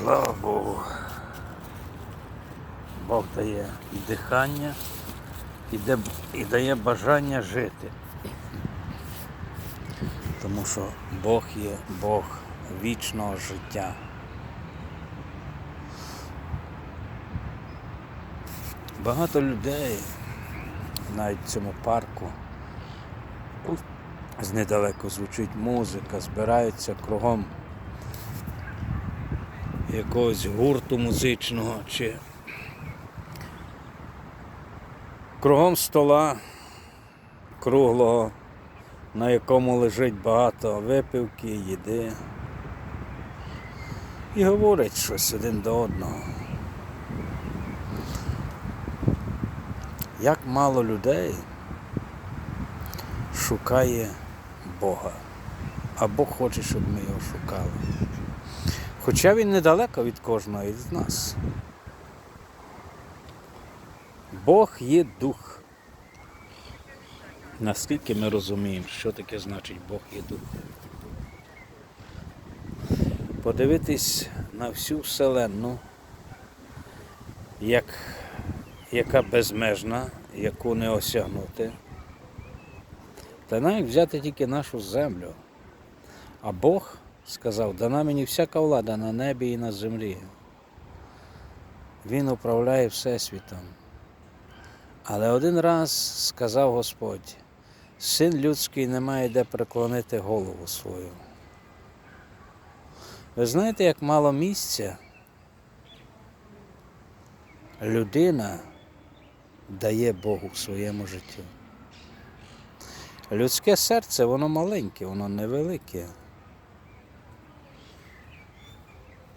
Слава Богу. Бог дає дихання і, дає бажання жити. Тому що Бог є Бог вічного життя. Багато людей навіть в цьому парку зneдалеко звучить музика, збираються кругом якогось гурту музичного чи кругом стола круглого, на якому лежить багато випивки, їди. І говорять щось один до одного. Як мало людей шукає Бога, а Бог хоче, щоб ми його шукали. Хоча він недалеко від кожного із нас. Бог є дух. Наскільки ми розуміємо, що таке значить Бог є дух? Подивитись на всю Вселенну, як, яка безмежна, яку не осягнути. Та навіть взяти тільки нашу землю. А Бог сказав, дана мені всяка влада на небі і на землі. Він управляє Всесвітом. Але один раз сказав Господь, син людський не має де преклонити голову свою. Ви знаєте, як мало місця людина дає Богу в своєму житті. Людське серце, воно маленьке, воно невелике.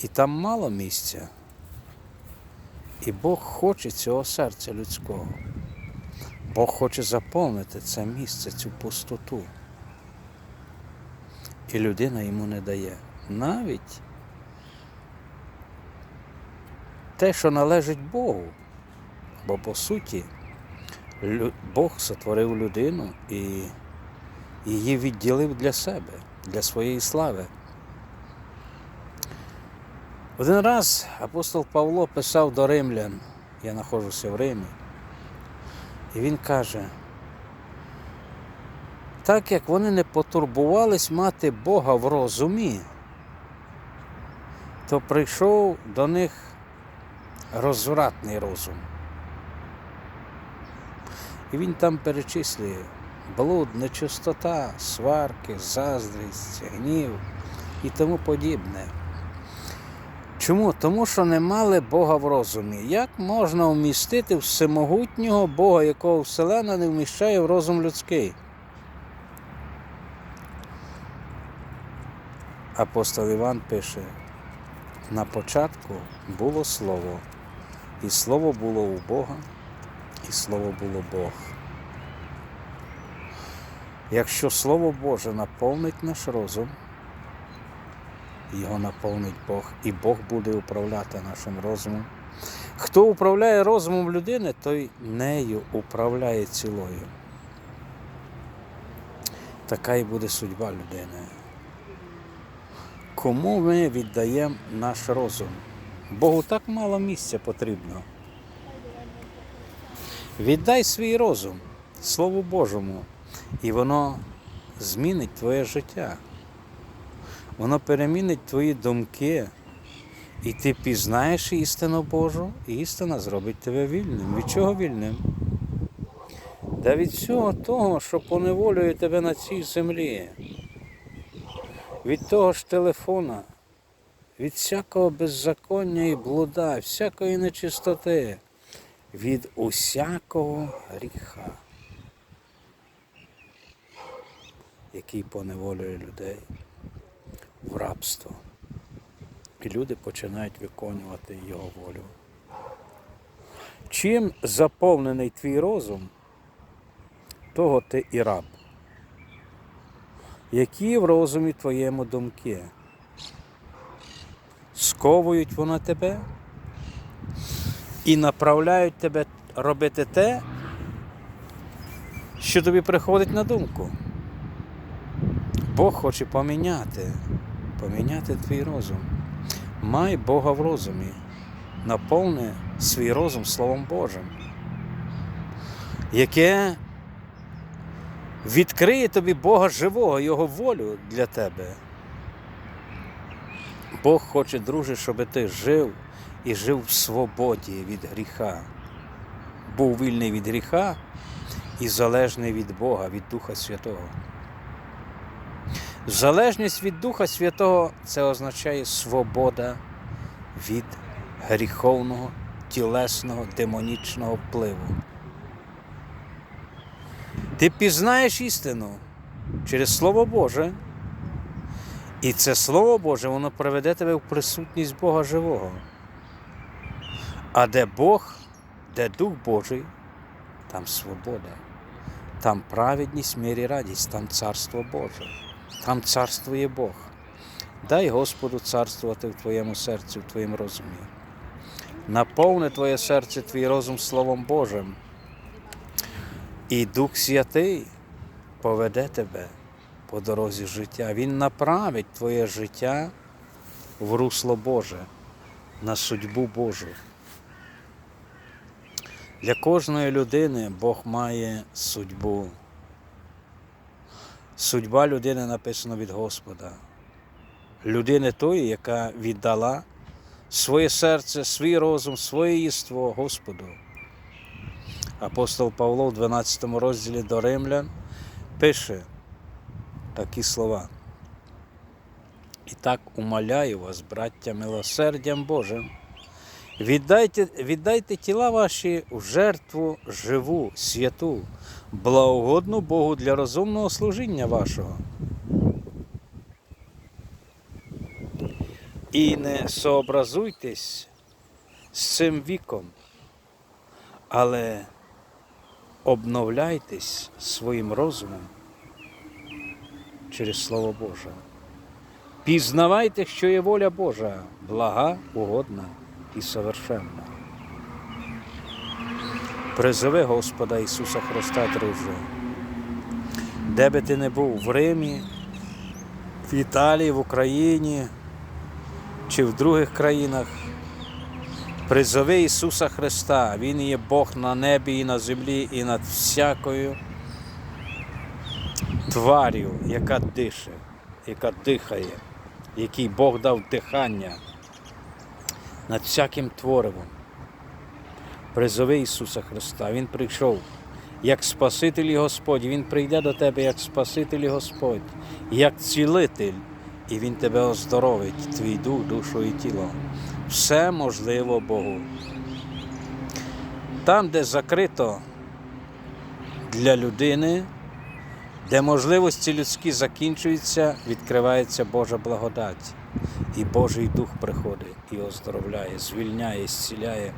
І там мало місця. І Бог хоче цього серця людського. Бог хоче заповнити це місце, цю пустоту. І людина йому не дає. Навіть те, що належить Богу. Бо по суті Бог сотворив людину і її відділив для себе, для своєї слави. Один раз апостол Павло писав до римлян, я знаходжуся в Римі, і він каже, так як вони не потурбувались мати Бога в розумі, то прийшов до них розвратний розум. І він там перечислює блуд, нечистота, сварки, заздрість, гнів і тому подібне. Чому? Тому що не мали Бога в розумі. Як можна вмістити всемогутнього Бога, якого Вселена не вміщає в розум людський? Апостол Іван пише: на початку було Слово, і Слово було у Бога, і Слово було Бог. Якщо Слово Боже наповнить наш розум, його наповнить Бог, і Бог буде управляти нашим розумом. Хто управляє розумом людини, той нею управляє цілою. Така і буде судьба людини. Кому ми віддаємо наш розум? Богу так мало місця потрібно. Віддай свій розум Слову Божому, і воно змінить твоє життя. Воно перемінить твої думки, і ти пізнаєш істину Божу, і істина зробить тебе вільним. Від чого вільним? Да від всього того, що поневолює тебе на цій землі. Від того ж телефона, від всякого беззаконня і блуда, всякої нечистоти, від усякого гріха, який поневолює людей в рабство. І люди починають виконувати його волю. Чим заповнений твій розум, того ти і раб. Які в розумі твоєму думки? Сковують воно тебе і направляють тебе робити те, що тобі приходить на думку. Бог хоче поміняти, поміняти твій розум. Май Бога в розумі, наповни свій розум Словом Божим, яке відкриє тобі Бога живого, Його волю для тебе. Бог хоче, друже, щоб ти жив і жив в свободі від гріха, був вільний від гріха і залежний від Бога, від Духа Святого. Залежність від Духа Святого це означає свобода від гріховного, тілесного, демонічного впливу. Ти пізнаєш істину через Слово Боже, і це Слово Боже, воно приведе тебе в присутність Бога живого. А де Бог, де Дух Божий, там свобода, там праведність, мир і радість, там царство Боже, там царствує Бог. Дай Господу царствувати в твоєму серці, в твоєму розумі. Наповни твоє серце, твій розум Словом Божим. І Дух Святий поведе тебе по дорозі життя. Він направить твоє життя в русло Боже, на судьбу Божу. Для кожної людини Бог має судьбу. Судьба людини написана від Господа. Людини тої, яка віддала своє серце, свій розум, своє єство Господу. Апостол Павло в 12 розділі до Римлян пише такі слова. І так умоляю вас, браття, милосердям Божим, віддайте, віддайте тіла ваші в жертву живу, святу, благогодну Богу для розумного служіння вашого. І не сообразуйтесь з цим віком, але обновляйтесь своїм розумом через Слово Боже. Пізнавайте, що є воля Божа, блага, угодна і совершенна. Призови Господа Ісуса Христа, друже, де би ти не був в Римі, в Італії, в Україні чи в других країнах. Призови Ісуса Христа, Він є Бог на небі і на землі, і над всякою тварю, яка дише, яка дихає, який Бог дав дихання над всяким творивом. Призови Ісуса Христа, Він прийшов як Спаситель і Господь, Він прийде до тебе як Спаситель і Господь, як цілитель, і Він тебе оздоровить, твій дух, душу і тіло. Все можливо Богу. Там, де закрито для людини, де можливості людські закінчуються, відкривається Божа благодать. І Божий Дух приходить і оздоровляє, звільняє, зціляє,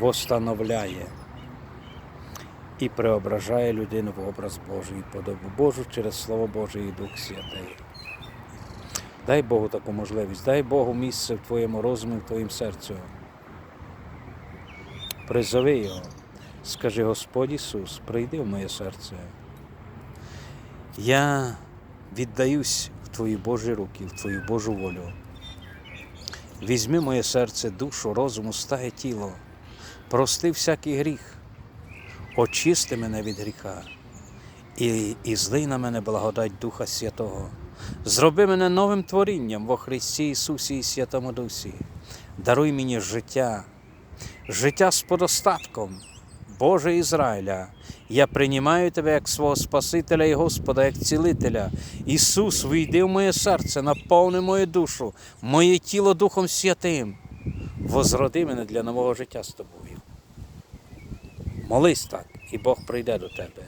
восстановляє і преображає людину в образ Божий подобу Божу через Слово Боже і Дух Святий. Дай Богу таку можливість, дай Богу місце в твоєму розумі, в твоїм серцю. Призови Його, скажи Господь Ісус, прийди в моє серце. Я віддаюсь Твої Божі руки, в Твою Божу волю. Візьми моє серце, душу, розум, уста і тіло, прости всякий гріх, очисти мене від гріха і, і злий на мене благодать Духа Святого. Зроби мене новим творінням во Христі Ісусі і Святому Дусі. Даруй мені життя, життя з подостатком, Боже Ізраїля. Я приймаю Тебе як свого Спасителя і Господа, як цілителя. Ісус, вийди в моє серце, наповни мою душу, моє тіло Духом Святим. Возроди мене для нового життя з тобою. Молись так, і Бог прийде до тебе.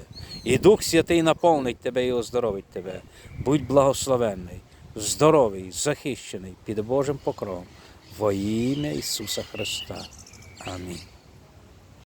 І Дух Святий наповнить тебе і оздоровить тебе. Будь благословенний, здоровий, захищений під Божим покровом во ім'я Ісуса Христа. Амінь.